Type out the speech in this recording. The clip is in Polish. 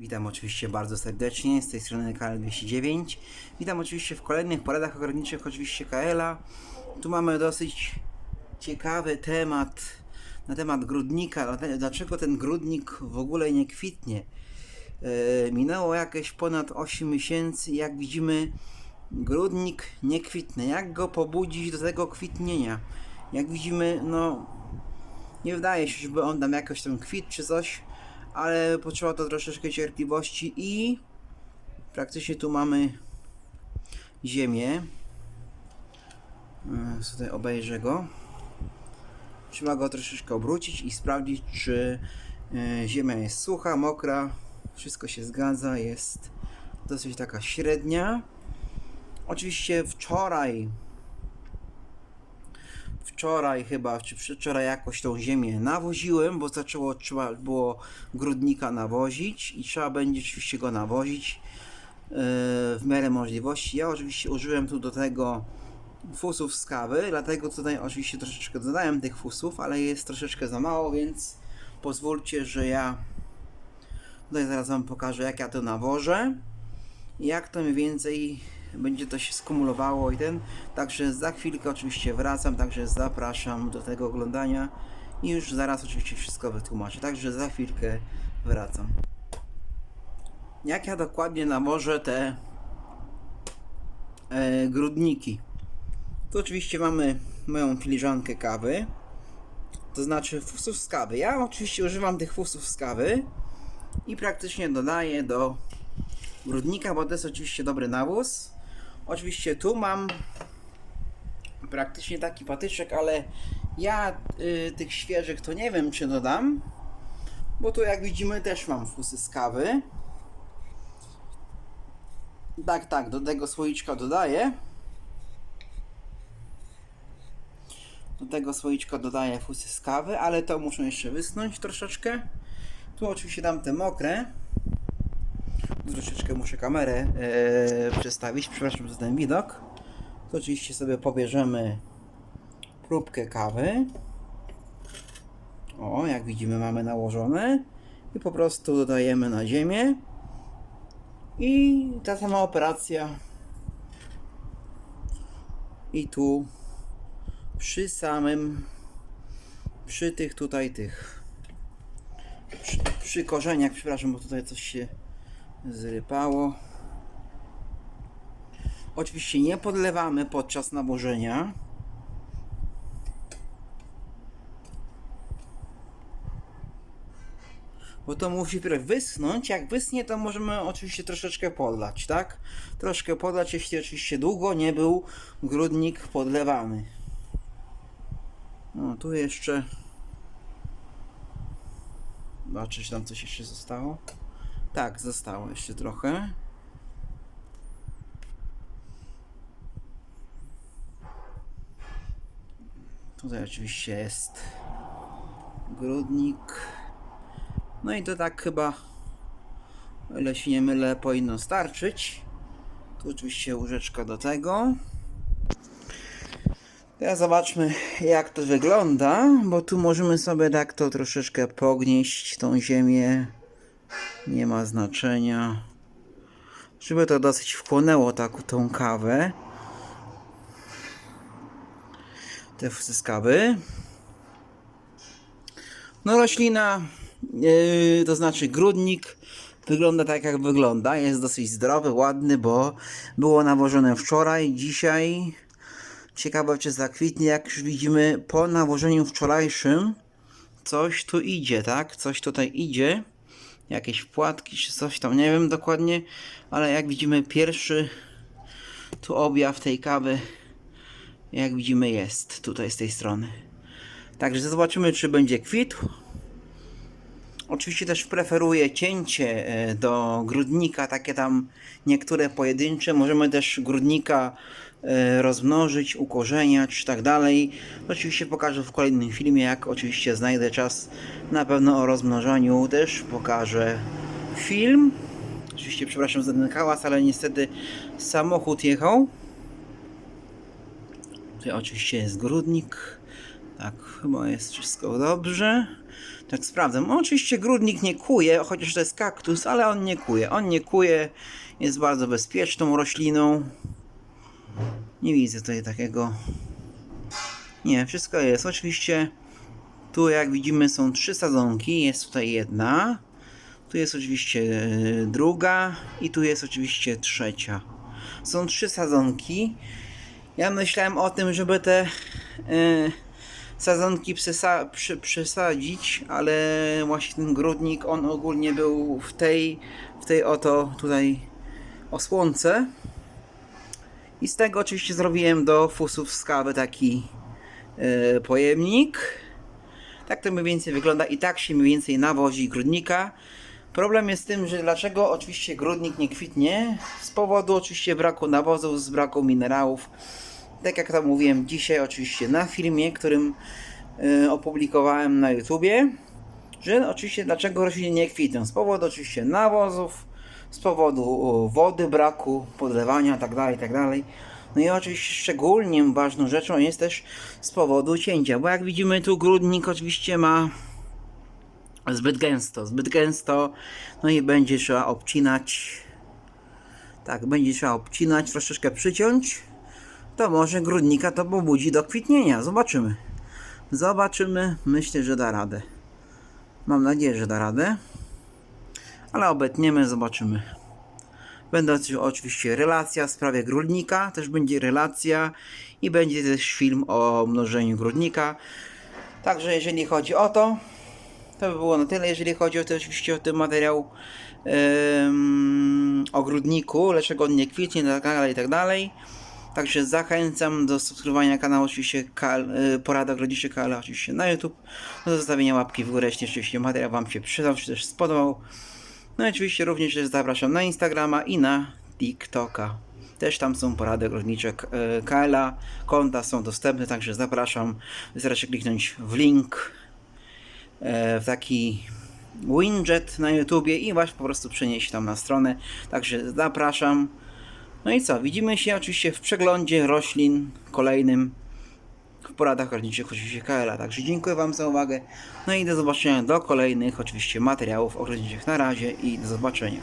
Witam oczywiście bardzo serdecznie, z tej strony KL209. Witam oczywiście w kolejnych poradach ogrodniczych, oczywiście KL-a. Tu mamy dosyć ciekawy temat na temat grudnika. Dlaczego ten grudnik w ogóle nie kwitnie? E, minęło jakieś ponad 8 miesięcy jak widzimy grudnik nie kwitnie. Jak go pobudzić do tego kwitnienia? Jak widzimy, no nie wydaje się, żeby on tam jakoś tam kwit czy coś, ale potrzeba to troszeczkę cierpliwości i praktycznie tu mamy ziemię. E, Tutaj obejrzę go. Trzeba go troszeczkę obrócić i sprawdzić, czy e, ziemia jest sucha, mokra, wszystko się zgadza, jest dosyć taka średnia. Oczywiście wczoraj wczoraj chyba, czy przedwczoraj jakoś tą ziemię nawoziłem, bo zaczęło, trzeba było grudnika nawozić i trzeba będzie oczywiście go nawozić yy, w miarę możliwości. Ja oczywiście użyłem tu do tego fusów z kawy, dlatego tutaj oczywiście troszeczkę dodałem tych fusów, ale jest troszeczkę za mało, więc pozwólcie, że ja tutaj zaraz Wam pokażę jak ja to nawożę jak to mniej więcej będzie to się skumulowało i ten. Także za chwilkę oczywiście wracam, także zapraszam do tego oglądania i już zaraz oczywiście wszystko wytłumaczę. Także za chwilkę wracam. Jak ja dokładnie nawożę te e, grudniki? Tu oczywiście mamy moją filiżankę kawy, to znaczy fusów z kawy. Ja oczywiście używam tych fusów z kawy i praktycznie dodaję do grudnika, bo to jest oczywiście dobry nawóz. Oczywiście tu mam praktycznie taki patyczek, ale ja y, tych świeżych to nie wiem czy dodam, bo tu jak widzimy też mam fusy z kawy. Tak, tak, do tego słoiczka dodaję. Do tego słoiczka dodaję fusy z kawy, ale to muszę jeszcze wysnąć troszeczkę. Tu oczywiście dam te mokre. Troszeczkę muszę kamerę e, przestawić, przepraszam za ten widok. To oczywiście sobie pobierzemy próbkę kawy. O, jak widzimy mamy nałożone. I po prostu dodajemy na ziemię. I ta sama operacja. I tu przy samym, przy tych tutaj tych, przy, przy korzeniach, przepraszam, bo tutaj coś się zrypało. Oczywiście nie podlewamy podczas nawożenia. Bo to musi pierw wyschnąć. Jak wyschnie, to możemy oczywiście troszeczkę podlać, tak? Troszkę podlać, jeśli oczywiście długo nie był grudnik podlewany. No, tu jeszcze. Zobaczę, czy tam coś jeszcze zostało. Tak, zostało jeszcze trochę. Tutaj oczywiście jest grudnik. No i to tak chyba, o ile się nie mylę, powinno starczyć. Tu oczywiście łyżeczka do tego. Teraz zobaczmy jak to wygląda, bo tu możemy sobie tak to troszeczkę pognieść, tą ziemię. Nie ma znaczenia. Żeby to dosyć wchłonęło tak tą kawę. Te z kawy. No roślina, yy, to znaczy grudnik wygląda tak jak wygląda. Jest dosyć zdrowy, ładny, bo było nawożone wczoraj, dzisiaj. Ciekawe czy zakwitnie, jak już widzimy po nawożeniu wczorajszym coś tu idzie, tak? Coś tutaj idzie. Jakieś wpłatki czy coś tam, nie wiem dokładnie, ale jak widzimy pierwszy tu objaw tej kawy jak widzimy jest tutaj z tej strony. Także zobaczymy czy będzie kwitł. Oczywiście też preferuję cięcie e, do grudnika, takie tam niektóre pojedyncze. Możemy też grudnika e, rozmnożyć, ukorzeniać, tak dalej. Oczywiście pokażę w kolejnym filmie, jak oczywiście znajdę czas. Na pewno o rozmnożeniu też pokażę film. Oczywiście przepraszam za ten hałas, ale niestety samochód jechał. Tutaj oczywiście jest grudnik. Tak, chyba jest wszystko dobrze. Tak sprawdzam. Oczywiście grudnik nie kuje, chociaż to jest kaktus, ale on nie kuje. On nie kuje, jest bardzo bezpieczną rośliną. Nie widzę tutaj takiego. Nie, wszystko jest. Oczywiście tu jak widzimy są trzy sadzonki. Jest tutaj jedna. Tu jest oczywiście e, druga i tu jest oczywiście trzecia. Są trzy sadzonki. Ja myślałem o tym, żeby te e, sadzonki przesa- przy, przesadzić, ale właśnie ten grudnik, on ogólnie był w tej, w tej oto tutaj osłonce. I z tego oczywiście zrobiłem do fusów z kawy taki e, pojemnik. Tak to mniej więcej wygląda i tak się mniej więcej nawozi grudnika. Problem jest z tym, że dlaczego oczywiście grudnik nie kwitnie? Z powodu oczywiście braku nawozów, z braku minerałów. Tak jak to mówiłem dzisiaj oczywiście na filmie, którym y, opublikowałem na YouTubie, że oczywiście dlaczego rośliny nie kwitną? Z powodu oczywiście nawozów, z powodu wody, braku, podlewania itd., itd. No i oczywiście szczególnie ważną rzeczą jest też z powodu cięcia, bo jak widzimy tu grudnik oczywiście ma zbyt gęsto, zbyt gęsto, no i będzie trzeba obcinać. Tak, będzie trzeba obcinać, troszeczkę przyciąć. To może grudnika to pobudzi do kwitnienia. Zobaczymy. Zobaczymy. Myślę, że da radę. Mam nadzieję, że da radę. Ale obetniemy, zobaczymy. Będą oczywiście relacja w sprawie grudnika, też będzie relacja i będzie też film o mnożeniu grudnika. Także jeżeli chodzi o to, to by było na tyle, jeżeli chodzi o to, oczywiście o ten materiał o grudniku, dlaczego on nie kwitnie, tak dalej, i tak dalej. Także zachęcam do subskrybowania kanału oczywiście Kal, y, Porada Grodziszy Kala oczywiście na YouTube, do zostawienia łapki w górę, jeśli materiał Wam się przydał, czy też spodobał. No i oczywiście również też zapraszam na Instagrama i na TikToka. Też tam są porady ogrodnicze y, KLA, konta są dostępne, także zapraszam. Wystarczy kliknąć w link e, w taki widget na YouTubie i was po prostu przenieść tam na stronę. Także zapraszam. No i co? Widzimy się oczywiście w przeglądzie roślin kolejnym w poradach rolniczych oczywiście KLA. Także dziękuję Wam za uwagę. No i do zobaczenia do kolejnych oczywiście materiałów ogrodniczych. Na razie i do zobaczenia.